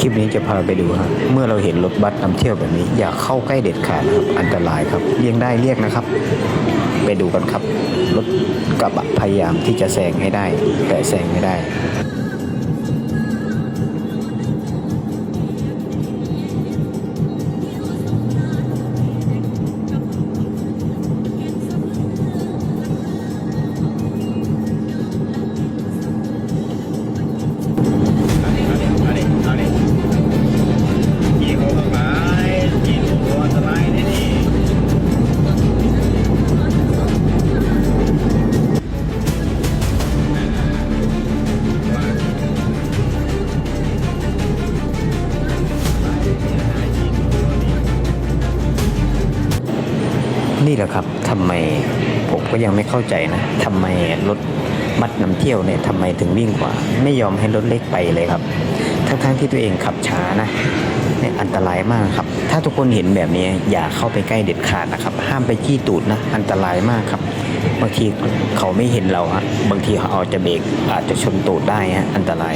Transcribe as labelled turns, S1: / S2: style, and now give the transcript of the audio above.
S1: คลิปนี้จะพาไปดูฮะเมื่อเราเห็นรถบัสนำเที่ยวแบบนี้ อย่าเข้าใกล้เด็ดขาดนะครับอันตรายครับเลี่ยงได้เรียกนะครับ ไปดูกันครับ รถกระบะพยายามที่จะแซงให้ได้ แต่แซงไม่ได้
S2: นี่
S1: แหละครับทำไมผมก็ยังไม่เข้าใจนะทำไมรถบัสนำเที่ยวเนี่ยทำไมถึงวิ่งกว่า ไม่ยอมให้รถเล็กไปเลยครับ ทั้งๆที่ตัวเองขับช้านะเนี่ยอันตรายมากครับ ถ้าทุกคนเห็นแบบนี้อย่าเข้าไปใกล้เด็ดขาดนะครับ ห้ามไปจี้ตูดนะ อันตรายมากครับ บางทีเขาไม่เห็นเราฮะบางทีเขาเอาจะเบรกอาจจะชนตูดได้ฮะอันตราย